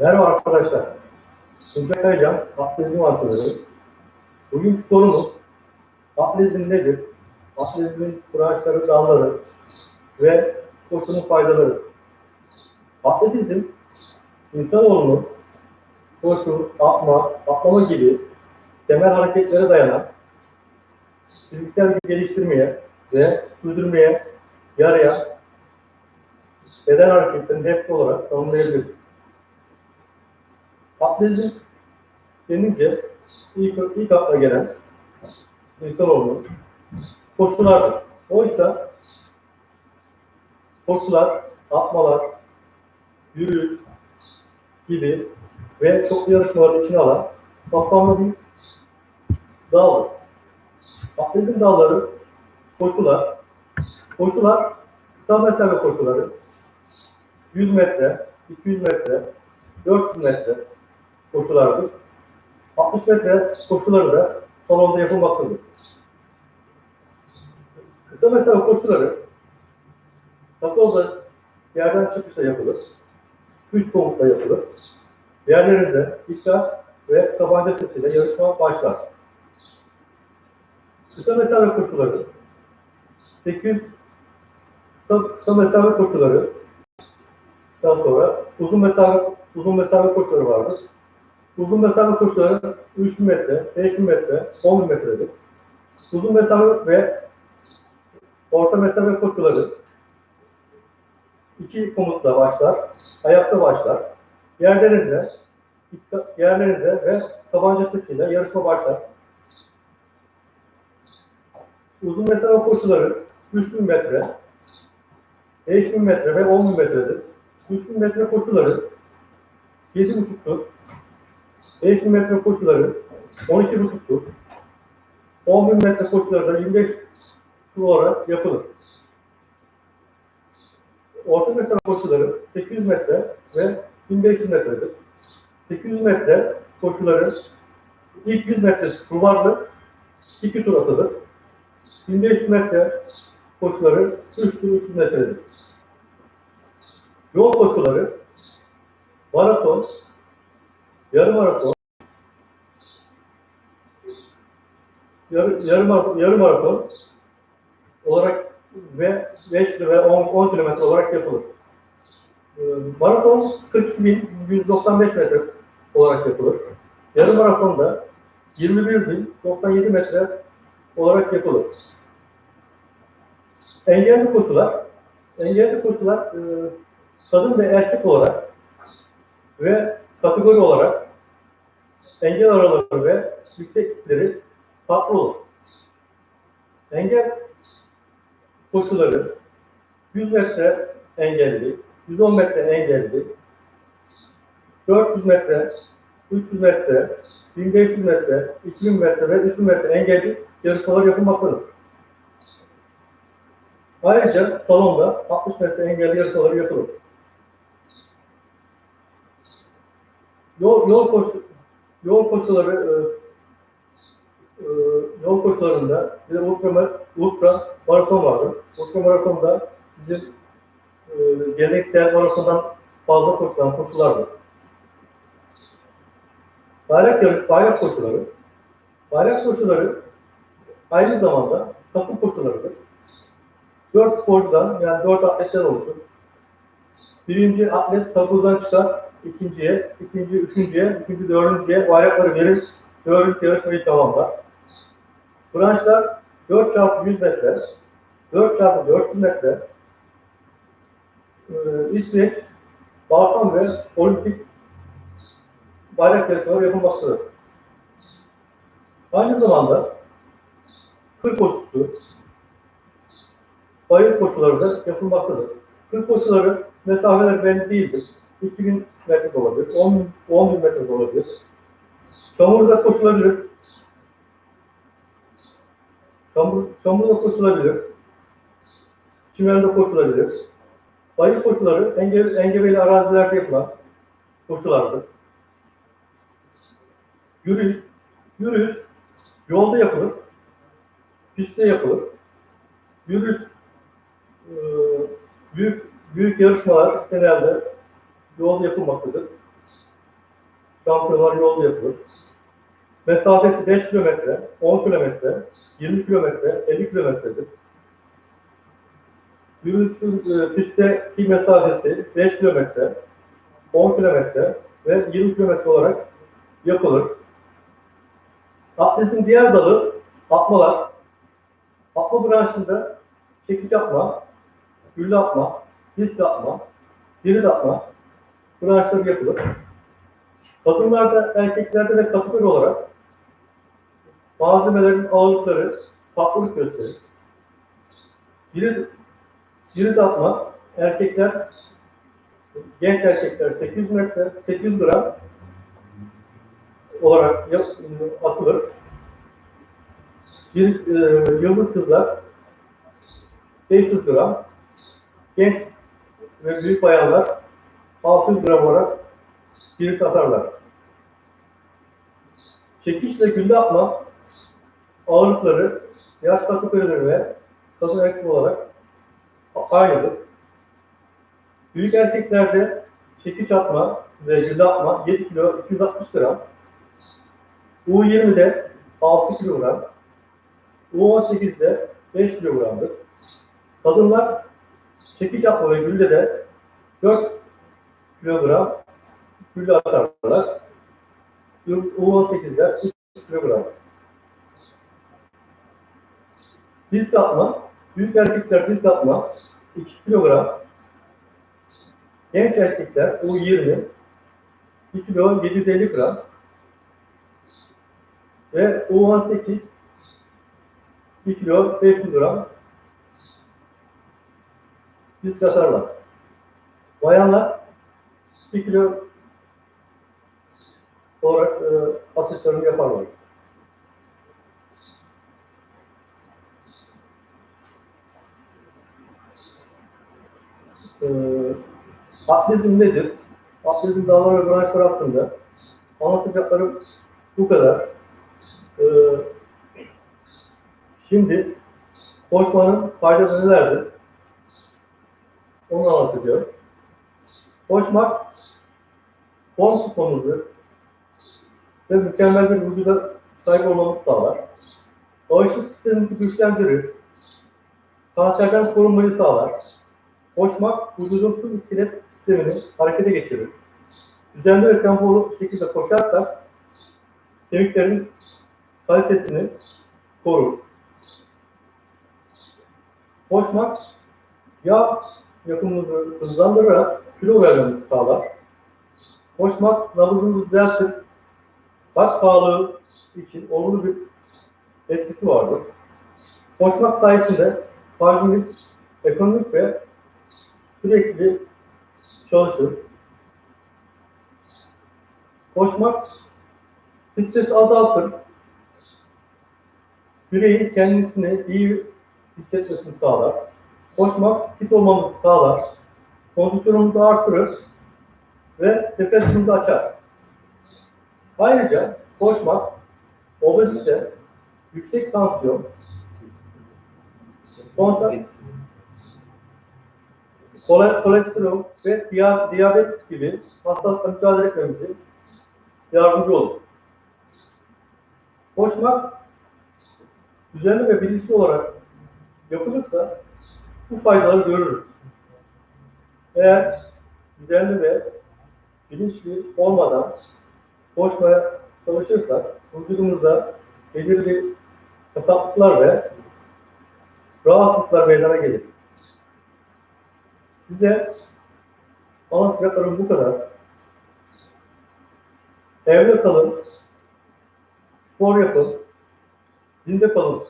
Merhaba arkadaşlar. Tuncay Kaycan, atletizm antrenörü. Bugünkü konumuz atletizm nedir? Atletizmin branşları, dalları ve koşunun faydaları. Atletizm, insanoğlunun koşu, atma, atlama gibi temel hareketlere dayanan fiziksel gücü geliştirmeye ve sürdürmeye yarayan beden hareketlerinin hepsi olarak tanımlayabiliriz. Atletizm denince ilk, ilk akla gelen insanoğlu koşulardır. Oysa koşular, atmalar, yürüyüş gibi ve çoklu yarışmaların içine alan kapsamlı bir daldır. Atletizm dalları koşular, koşular kısa mesafe koşuları 100 metre, 200 metre, 400 metre koşulardır. 60 metre koşuları da salonda yapılmaktadır. Kısa mesafe koşuları takozda yerden çıkışla yapılır. Üç komutla yapılır. Yerlerinde dikkat ve tabanca sesiyle yarışma başlar. Kısa mesafe koşuları 800 kısa, mesafe koşuları daha sonra uzun mesafe uzun mesafe koşuları vardır. Uzun mesafe koşuları 3000 metre, 5000 metre, 10000 metredir. Uzun mesafe ve orta mesafe koşuları iki komutla başlar, ayakta başlar. Yerlerinize, yerlerinize ve tabanca sesiyle yarışma başlar. Uzun mesafe koşuları 3000 metre, 5000 metre ve 10000 metredir. 3000 metre koşuları 7,5'tur. 5000 metre koşuları 12,5'tur. 10.000 metre koşuları da 25 tur olarak yapılır. Orta mesafe koşuları 800 metre ve 1500 metredir. 800 metre koşuları ilk 100 metresi kulvarlı 2 tur atılır. 1500 metre koşuları 3 tur 300 metredir. Yol koşuları maraton, yarım maraton, yarı, yarım, yarım maraton olarak ve 5 ve 10, 10 kilometre olarak yapılır. Ee, Maraton 42.195 metre olarak yapılır. Yarım maraton da 21.097 metre olarak yapılır. Engelli koşular, engelli koşular e, kadın ve erkek olarak ve kategori olarak engel araları ve yükseklikleri farklı olur. Engel koşuları 100 metre engelli, 110 metre engelli, 400 metre, 300 metre, 1500 metre, 2000 metre ve 3000 metre engelli yarışmalar yapılmaktadır. Ayrıca salonda 60 metre engelli yarışmaları yapılır. Yol, yol, koşu, yol koşuları e, e, yol koşularında bir ultra, ultra maraton vardır. Ultra maratonda bizim e, geleneksel maratondan fazla koşulan koşulardır. Bayrak yarış, bayrak koşuları, bayrak koşuları aynı zamanda takım koşularıdır. Dört sporcudan yani dört atletten oluşur. Birinci atlet taburdan çıkar, ikinciye, ikinci üçüncüye, üçüncü dördüncüye bayrakları verir, dördüncü yarışmayı tamamlar. Branşlar 4 çarpı 100 metre, 4 çarpı 400 metre, e, İsveç, Balkan ve Olimpik bayrak yarışmaları yapılmaktadır. Aynı zamanda kır koşusu, bayır koşuları da yapılmaktadır. Kır koşuları mesafeler belli değildir. 2000 metre olabilir, 10, 10 bin metre olabilir. Çamurda koşulabilir. Çamur, çamurda koşulabilir. Çimende koşulabilir. Bayır koşuları enge, engebeli arazilerde yapılan koşulardır. Yürüyüş, yürüyüş yolda yapılır, pistte yapılır. Yürüyüş e, büyük büyük yarışmalar genelde yolda yapılmaktadır. şampiyonlar yolda yapılır. Mesafesi 5 kilometre, 10 kilometre, 20 kilometre, 50 kilometredir. Yürüyüşün e, pistteki mesafesi 5 kilometre, 10 kilometre ve 20 kilometre olarak yapılır. Atletizm diğer dalı atmalar. Atma branşında çekiç atma, gülle atma, disk atma, diri atma branşları yapılır. Kadınlarda, erkeklerde de kategori olarak malzemelerin ağırlıkları farklılık gösterir. Diri, diri atma, erkekler, genç erkekler 800 metre, 800 gram olarak yap- atılır. Bir, e, yıldız kızlar 500 gram, genç ve büyük bayanlar 600 gram olarak bir atarlar. Çekiçle gülle atma ağırlıkları yaş kategorileri ve kadın erkek olarak aynıdır. Büyük erkeklerde çekiç atma ve gülle atma 7 kilo 260 gram. U20'de 6 kilogram. U18'de 5 kilogramdır. Kadınlar çekiç atma ve gülle de 4 kilogram gülle atarlar. U18'de 3 kilogram. Disk atma, büyük erkekler disk atma 2 kilogram. Genç erkekler U20 1 kilo 750 gram ve U18 1 kilo 500 gram disk atarlar. Bayanlar 1 kilo olarak e, atışlarını yaparlar. E, atletizm nedir? Atletizm dalları ve branşlar hakkında anlatacaklarım bu kadar. E, şimdi koşmanın faydaları nelerdir? Onu anlatacağım. Koşmak form tutmamızı ve mükemmel bir vücuda sahip olmamızı sağlar. Bağışıklık sistemimizi güçlendirir. Kanserden korunmayı sağlar. Koşmak vücudun tüm iskelet sistemini harekete geçirir. Düzenli ve tempolu şekilde koşarsak kemiklerin kalitesini korur. Koşmak yağ yapımımızı hızlandırarak kilo vermemizi sağlar. Koşmak nabzımızı düzeltir. Kalp sağlığı için olumlu bir etkisi vardır. Koşmak sayesinde kalbimiz ekonomik ve sürekli çalışır. Koşmak stresi azaltır. Bireyin kendisini iyi hissetmesini sağlar. Koşmak fit olmamızı sağlar. Kondisyonumuzu artırır ve nefesimizi açar. Ayrıca koşmak, obezite, yüksek tansiyon, konser, kole- kolesterol ve diya- diyabet gibi hastalıkla mücadele etmemize yardımcı olur. Koşmak düzenli ve bilinçli olarak yapılırsa bu faydaları görürüz. Eğer düzenli ve bilinçli olmadan koşmaya çalışırsak vücudumuzda belirli sakatlıklar ve rahatsızlıklar meydana gelir. Size anlatacaklarım bu kadar. Evde kalın, spor yapın, zinde kalın.